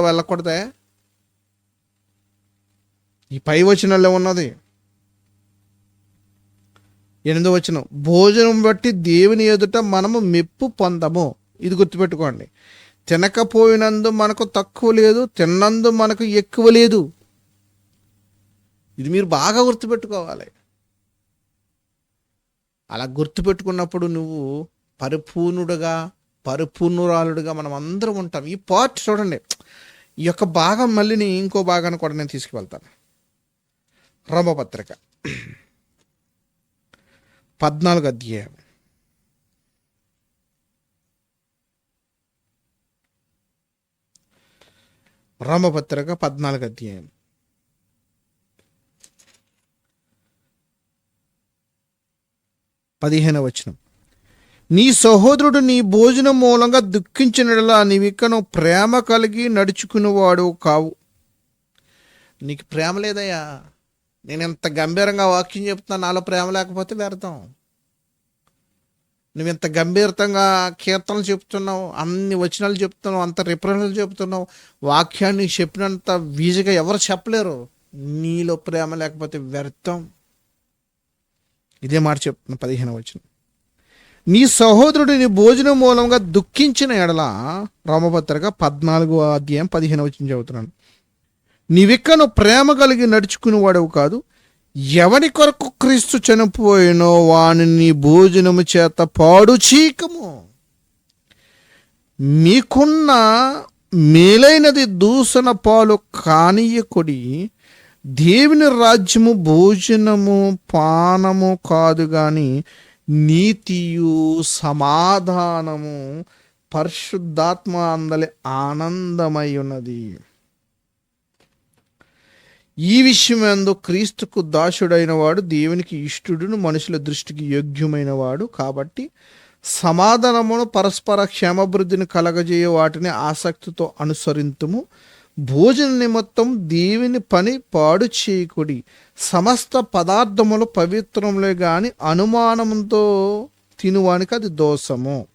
వెళ్ళకూడదే. ఈ పై వచనంలో ఉన్నది. ఎనిమిదో వచనం భోజనం బట్టి దేవుని ఎదుట మనము మెప్పు పొందము. ఇది గుర్తుపెట్టుకోండి. తినకపోయినందు మనకు తక్కువ లేదు తిన్నందు మనకు ఎక్కువ లేదు. ఇది మీరు బాగా గుర్తుపెట్టుకోవాలి. అలా గుర్తుపెట్టుకున్నప్పుడు నువ్వు పరిపూర్ణుడుగా పరిపూర్ణురాలుడుగా మనం అందరం ఉంటాం. ఈ పార్ట్ చూడండి. ఈ యొక్క భాగం మళ్ళీ నేను ఇంకో భాగాన్ని కూడా నేను తీసుకువెళ్తాను. రమపత్రిక. పద్నాలుగు అధ్యాయం. రమపత్రిక పద్నాలుగు అధ్యాయం. పదిహేను వచనం. నీ సహోదరుడు నీ భోజనం మూలంగా దుఃఖించినలా నీవిక్కను ప్రేమ కలిగి నడుచుకునేవాడు కావు. నీకు ప్రేమ లేదయ్యా. నేను ఎంత గంభీరంగా వాక్యం చెప్తున్నా నాలో ప్రేమ లేకపోతే వ్యర్థం. నువ్వు ఇంత గంభీరతంగా కీర్తనలు చెప్తున్నావు అన్ని వచనాలు చెప్తున్నావు అంత రిఫరెన్స్లు చెప్తున్నావు వాక్యాన్ని చెప్పినంత వీజీగా ఎవరు చెప్పలేరు. నీలో ప్రేమ లేకపోతే వ్యర్థం. ఇదే మాట చెప్తున్నా పదిహేను వచనం. నీ సహోదరుడిని భోజనం మూలంగా దుఃఖించిన ఎడల రామపత్రిక పద్నాలుగో అధ్యాయం పదిహేను వచ్చిన చదువుతున్నాను. నీవిక్కను ప్రేమ కలిగి నడుచుకునేవాడవు కాదు ఎవని కొరకు క్రీస్తు చనిపోయినో వాని భోజనము చేత పాడు చీకము. మీకున్న మేలైనది దూషణ పాలు కానీయకుడి దేవుని రాజ్యము భోజనము పానము కాదు కానీ నీతియు సమాధానము పరిశుద్ధాత్మ అందలి ఆనందమై ఉన్నది ఈ విషయమందు క్రీస్తుకు దాసుడైన వాడు దేవునికి ఇష్టుడును మనుషుల దృష్టికి యోగ్యమైన వాడు కాబట్టి సమాధానమును పరస్పర క్షేమభివృద్ధిని కలగజేయ వాటిని ఆసక్తితో అనుసరింతుము. భోజన నిమిత్తం దేవుని పని పాడు చేయకుడి. సమస్త పదార్థములు పవిత్రములే గాని అనుమానంతో తినువానికి అది దోషము.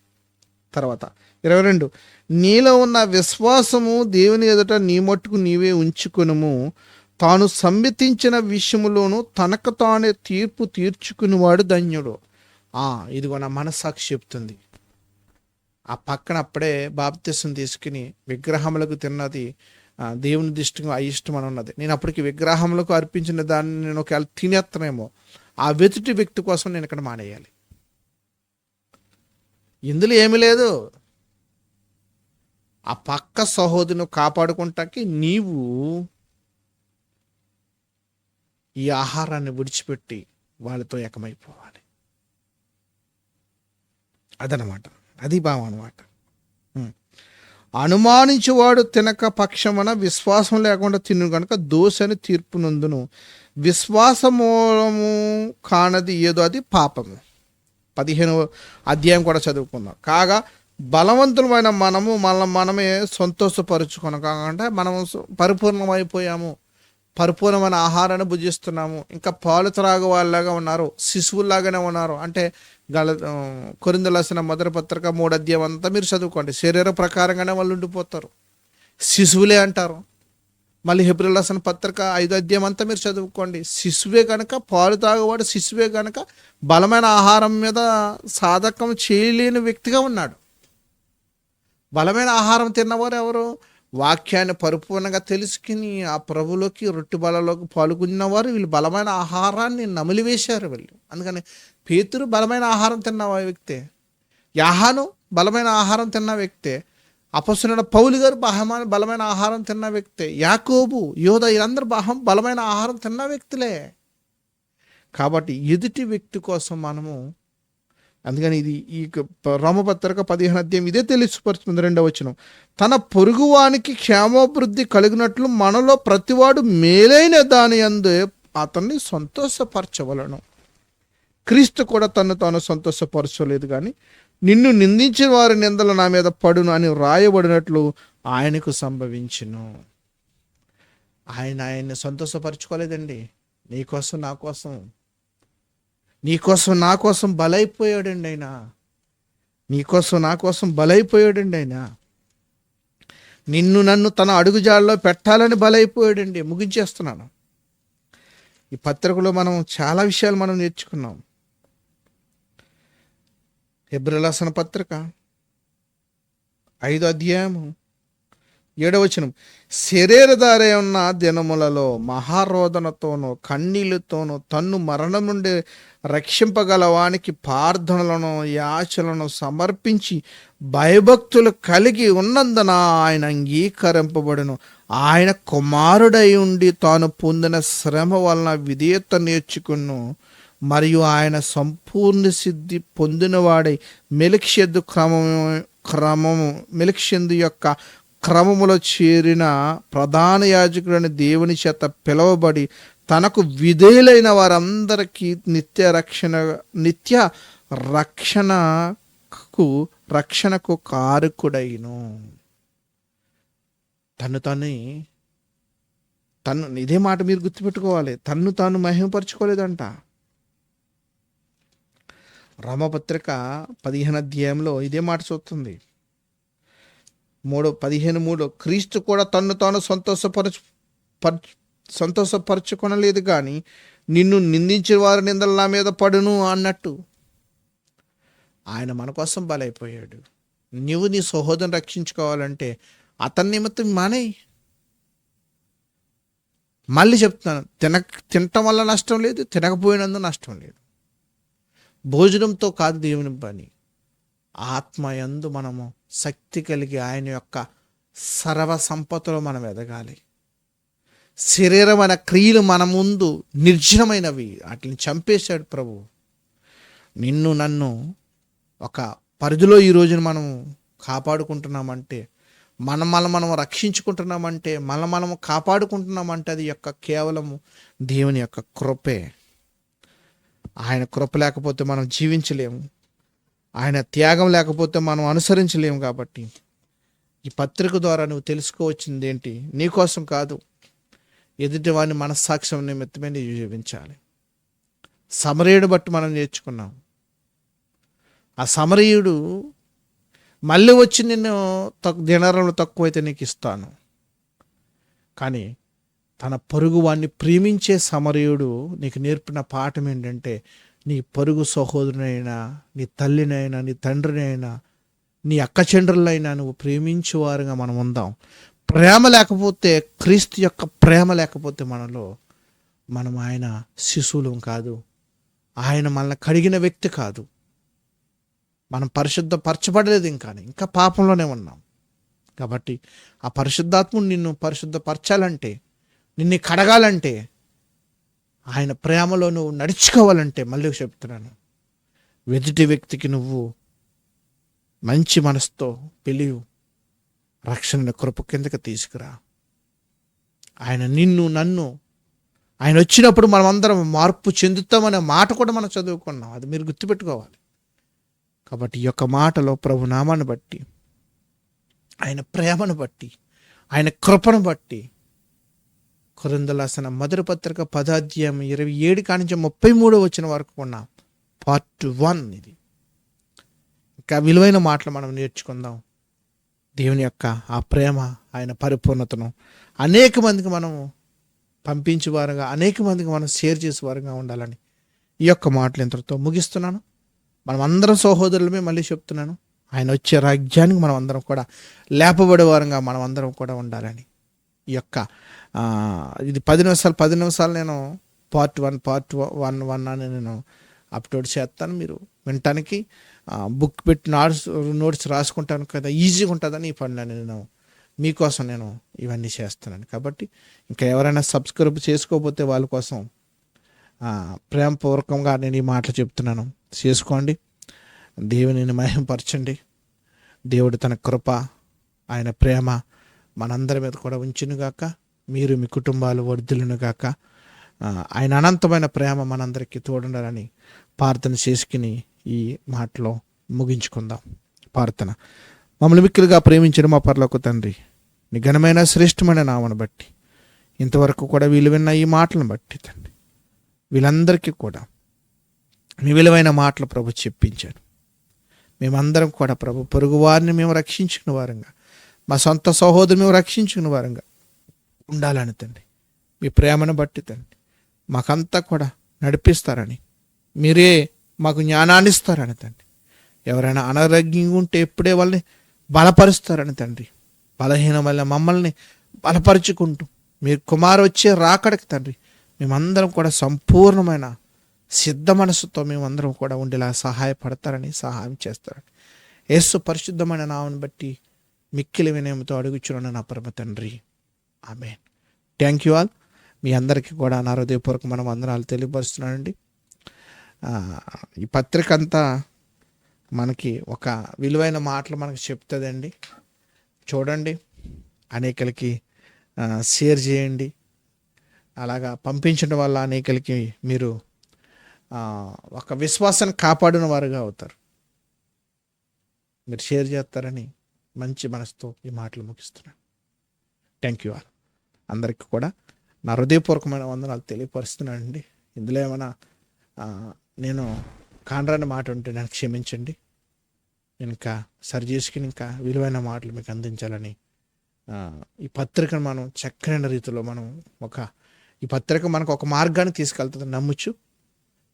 తర్వాత ఇరవై రెండు. నీలో ఉన్న విశ్వాసము దేవుని ఎదుట నీ మట్టుకు నీవే ఉంచుకునుము. తాను సమ్మితించిన విషయములోను తనకు తానే తీర్పు తీర్చుకునివాడు ధన్యుడు. ఆ ఇదిగో నా మనసాక్షి చెప్తుంది. ఆ పక్కన అప్పుడే బాప్తిసం తీసుకుని విగ్రహములకు తిన్నది దేవుని దృష్టికి అయిష్టం అని ఉన్నది నేను అప్పటికి విగ్రహములకు అర్పించిన దాన్ని నేను ఒకవేళ తినేస్తానేమో ఆ వెతుటి వ్యక్తి కోసం నేను ఇక్కడ మానేయాలి. ఇందులో ఏమీ లేదు. ఆ పక్క సహోదరును కాపాడుకుంటాకి నీవు ఈ ఆహారాన్ని విడిచిపెట్టి వాళ్ళతో ఏకమైపోవాలి. అదనమాట అది భావం అనమాట అనుమానించేవాడు తినక పక్షమున విశ్వాసం లేకుండా తిను కనుక దోషని తీర్పు నందును విశ్వాసమూలము కానది ఏదో అది పాపము. పదిహేను అధ్యాయం కూడా చదువుకుందాం. కాగా బలవంతులమైన మనము మన మనమే సంతోషపరుచుకున్నాం కాకుండా మనము పరిపూర్ణమైపోయాము. పరిపూర్ణమైన ఆహారాన్ని భుజిస్తున్నాము. ఇంకా పాలు త్రాగు వాళ్ళలాగా ఉన్నారు శిశువుల్లాగానే ఉన్నారు. అంటే గల కొరిందలసిన మొదటి పత్రిక మూడు అధ్యాయం అంతా మీరు చదువుకోండి. శరీర ప్రకారంగానే వాళ్ళు ఉండిపోతారు. శిశువులే అంటారు. మళ్ళీ హెబ్రిల్ పత్రిక ఐదు అధ్యాయం అంతా మీరు చదువుకోండి. శిశువే కనుక పాలు తాగువాడు శిశువే కనుక బలమైన ఆహారం మీద సాధకం చేయలేని వ్యక్తిగా ఉన్నాడు. బలమైన ఆహారం తిన్నవారు ఎవరు? వాక్యాన్ని పరిపూర్ణంగా తెలుసుకుని ఆ ప్రభులోకి రొట్టె బలలోకి పాల్గొన్నవారు వీళ్ళు బలమైన ఆహారాన్ని నమిలివేశారు వీళ్ళు. అందుకని పేతురు బలమైన ఆహారం తిన్న వ్యక్తే యాహాను బలమైన ఆహారం తిన్న వ్యక్తే అపసునుడ పౌలు గారు బహమాన బలమైన ఆహారం తిన్న వ్యక్తే యాకోబు యోధ వీళ్ళందరూ బహం బలమైన ఆహారం తిన్న వ్యక్తులే. కాబట్టి ఎదుటి వ్యక్తి కోసం మనము అందుకని ఇది ఈ రోమపత్రిక పదిహేను అధ్యాయం ఇదే తెలుసుపరుస్తుంది రెండవ వచనం. తన పొరుగువానికి క్షేమాభివృద్ధి కలిగినట్లు మనలో ప్రతివాడు మేలైన దాని అందు అతన్ని సంతోషపరచవలను. క్రీస్తు కూడా తను తాను సంతోషపరచలేదు కానీ నిన్ను నిందించిన వారి నిందలు నా మీద పడును అని వ్రాయబడినట్లు ఆయనకు సంభవించును. ఆయన ఆయన్ని సంతోషపరచుకోలేదండి. నీకోసం నా కోసం. నీకోసం నా కోసం బలైపోయాడండి ఆయన. నీకోసం నా కోసం బలైపోయాడండి ఆయన. నిన్ను నన్ను తన అడుగుజాడలో పెట్టాలని బలైపోయాడండి. ముగించేస్తున్నాను. ఈ పత్రికలో మనం చాలా విషయాలు మనం నేర్చుకున్నాం. ఎబ్రిలాసన పత్రిక ఐదో అధ్యాయము ఏడవచనం. శరీరధారే ఉన్న దినములలో మహారోదనతోనూ కన్నీళ్ళతోనూ తన్ను మరణం నుండి రక్షింపగలవానికి ప్రార్థనలను యాచలను సమర్పించి భయభక్తులు కలిగి ఉన్నందున ఆయన అంగీకరింపబడును. ఆయన కుమారుడై ఉండి తాను పొందిన శ్రమ వలన విధేయత నేర్చుకును. మరియు ఆయన సంపూర్ణ సిద్ధి పొందినవాడై మెలిక్షెద్దు క్రమము క్రమము మెలిక్షెందు యొక్క క్రమములో చేరిన ప్రధాన యాజకుడని దేవుని చేత పిలువబడి తనకు విధేయులైన వారందరికీ నిత్య రక్షణ నిత్య రక్షణకు రక్షణకు కారకుడైను. తను తను తను ఇదే మాట మీరు గుర్తుపెట్టుకోవాలి. తన్ను తాను మహిమపరచుకోలేదంట. రామపత్రిక పదిహేను అధ్యాయంలో ఇదే మాట చూస్తుంది. మూడు పదిహేను మూడు క్రీస్తు కూడా తన్ను తాను సంతోషపరచు పరచు సంతోషపరచుకొనలేదు కానీ నిన్ను నిందించిన వారి నిందలు నా మీద పడును అన్నట్టు. ఆయన మన కోసం బలైపోయాడు. నువ్వు నీ సహోదరుని రక్షించుకోవాలంటే అతని నిమిత్తం మానేయి. మళ్ళీ చెప్తున్నాను తిన తినటం వల్ల నష్టం లేదు తినకపోయినందు నష్టం లేదు. భోజనంతో కాదు దేవుని పని. ఆత్మయందు మనము శక్తి కలిగి ఆయన యొక్క సర్వ సంపదలో మనం ఎదగాలి. శరీరమైన క్రియలు మన ముందు నిర్జనమైనవి. వాటిని చంపేశాడు ప్రభు. నిన్ను నన్ను ఒక పరిధిలో ఈ రోజున మనం కాపాడుకుంటున్నామంటే మనం మనం మనం రక్షించుకుంటున్నామంటే మనం మనం కాపాడుకుంటున్నామంటే అది యొక్క కేవలము దేవుని యొక్క కృపే. ఆయన కృప లేకపోతే మనం జీవించలేము. ఆయన త్యాగం లేకపోతే మనం అనుసరించలేము కాబట్టి. ఈ పత్రిక ద్వారా నువ్వు తెలుసుకోవచ్చింది ఏంటి? నీకోసం కాదు. ఎదుటి వాడిని మనస్సాక్ష్యం నిమిత్తమే నీవు జీవించాలి. సమరయుడు బట్టి మనం నేర్చుకున్నాం. ఆ సమరయుడు మళ్ళీ వచ్చి నిన్ను తక్కు దినరంలో తక్కువైతే నీకు ఇస్తాను. కానీ తన పొరుగు వాడిని ప్రేమించే సమరయుడు నీకు నేర్పిన పాఠం ఏంటంటే నీ పొరుగు సహోదరునైనా నీ తల్లినైనా నీ తండ్రినైనా నీ అక్క చెండ్రులైనా నువ్వు ప్రేమించేవారుగా మనం ఉందాం. ప్రేమ లేకపోతే క్రీస్తు యొక్క ప్రేమ లేకపోతే మనలో మనం ఆయన శిశువులం కాదు. ఆయన మనల్ని కడిగిన వ్యక్తి కాదు. మనం పరిశుద్ధపరచబడలేదు ఇంకా ఇంకా పాపంలోనే ఉన్నాం. కాబట్టి ఆ పరిశుద్ధాత్ముడు నిన్ను పరిశుద్ధపరచాలంటే నిన్ను కడగాలంటే ఆయన ప్రేమలో నువ్వు నడుచుకోవాలంటే మళ్ళీ చెప్తున్నాను. ఎదుటి వ్యక్తికి నువ్వు మంచి మనసుతో పిలివు. రక్షణ కృప కిందకి తీసుకురా. ఆయన నిన్ను నన్ను ఆయన వచ్చినప్పుడు మనం అందరం మార్పు చెందుతామనే మాట కూడా మనం చదువుకున్నాం. అది మీరు గుర్తుపెట్టుకోవాలి. కాబట్టి ఈ యొక్క మాటలో ప్రభునామాన్ని బట్టి ఆయన ప్రేమను బట్టి ఆయన కృపను బట్టి కొరందలాసన మొదటి పత్రిక పదాధ్యాయం ఇరవై ఏడు కానించి ముప్పై మూడు వచ్చిన వరకు ఉన్నాం పార్ట్ వన్ ఇది. ఇంకా విలువైన మాటలు మనం నేర్చుకుందాం. దేవుని యొక్క ఆ ప్రేమ ఆయన పరిపూర్ణతను అనేక మందికి మనం పంపించేవారుగా అనేక మందికి మనం షేర్ చేసేవారుగా ఉండాలని ఈ యొక్క మాటలు ఇంతటితో ముగిస్తున్నాను. మనం అందరం సహోదరులమే మళ్ళీ చెప్తున్నాను. ఆయన వచ్చే రాజ్యానికి మనం అందరం కూడా లేపబడేవారంగా మనం అందరం కూడా ఉండాలని ఈ యొక్క ఇది పది నిమిషాలు పది నిమిషాలు నేను part one part one one అని నేను అప్లోడ్ చేస్తాను. మీరు వినటానికి బుక్ పెట్టి నోట్స్ నోట్స్ రాసుకుంటాను కదా ఈజీగా ఉంటుందని ఈ పనులు నేను మీకోసం నేను ఇవన్నీ చేస్తున్నాను. కాబట్టి ఇంకా ఎవరైనా సబ్స్క్రైబ్ చేసుకోకపోతే వాళ్ళ కోసం ప్రేమపూర్వకంగా నేను ఈ మాటలు చెప్తున్నాను. చేసుకోండి. దేవునిని మహింపరచండి దేవుడు తన కృప ఆయన ప్రేమ మనందరి మీద కూడా ఉంచునుగాక మీరు మీ కుటుంబాలు వర్ధులను గాక. ఆయన అనంతమైన ప్రేమ మనందరికీ తోడుండాలని ప్రార్థన చేసుకుని ఈ మాటలో ముగించుకుందాం. ప్రార్థన. మమ్మల్ని మిక్కిలుగా ప్రేమించిన మా పర్లకు తండ్రి నీ ఘనమైన శ్రేష్టమైన నామను బట్టి ఇంతవరకు కూడా వీళ్ళు విన్న ఈ మాటలను బట్టి తండ్రి వీళ్ళందరికీ కూడా మీ విలువైన మాటలు ప్రభు చెప్పించాడు. మేమందరం కూడా ప్రభు పొరుగు వారిని మేము రక్షించిన వారంగా మా సొంత సహోదరుని రక్షించుకున్న వారంగా ఉండాలని తండ్రి. మీ ప్రేమను బట్టి తండ్రి. మాకంతా కూడా నడిపిస్తారని. మీరే మాకు జ్ఞానాన్ని ఇస్తారని తండ్రి. ఎవరైనా అనారోగ్యంగా ఉంటే ఎప్పుడే వాళ్ళని బలపరుస్తారని తండ్రి. బలహీనమైన మమ్మల్ని బలపరుచుకుంటూ మీరు కుమారు వచ్చే రాకడకి తండ్రి మేమందరం కూడా సంపూర్ణమైన సిద్ధ మనసుతో మేమందరం కూడా ఉండేలా సహాయపడతారని సహాయం చేస్తారని. యేసు పరిశుద్ధమైన నామను బట్టి మిక్కిలి వినయంతో అడుగుచున్నాను నా పరమ తండ్రి. ఆమె థ్యాంక్ యూ ఆల్ మీ అందరికీ కూడా నా హృదయపూర్వక మనం వందనాలు తెలియపరుస్తున్నానండి ఈ పత్రిక అంతా మనకి ఒక విలువైన మాటలు మనకు చెప్తుందండి. చూడండి అనేకలకి షేర్ చేయండి. అలాగా పంపించడం వల్ల అనేకలకి మీరు ఒక విశ్వాసాన్ని కాపాడిన వారుగా అవుతారు. మీరు షేర్ చేస్తారని మంచి మనసుతో ఈ మాటలు ముగిస్తున్నాను. థ్యాంక్ యూ ఆల్ అందరికీ కూడా నా హృదయపూర్వకమైన వందనాలు తెలియపరుస్తున్నానండి. ఇందులో ఏమైనా నేను కానరాని మాట ఉంటే నాకు క్షమించండి. నేను ఇంకా సరి చేసుకుని ఇంకా విలువైన మాటలు మీకు అందించాలని ఈ పత్రికను మనం చక్కనైన రీతిలో మనం ఒక ఈ పత్రిక మనకు ఒక మార్గాన్ని తీసుకెళ్తుంది నమ్ముచ్చు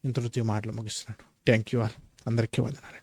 ఇంతటితో ఈ మాటలు ముగిస్తున్నాను. థ్యాంక్ యూ ఆల్ అందరికీ వందనాలు.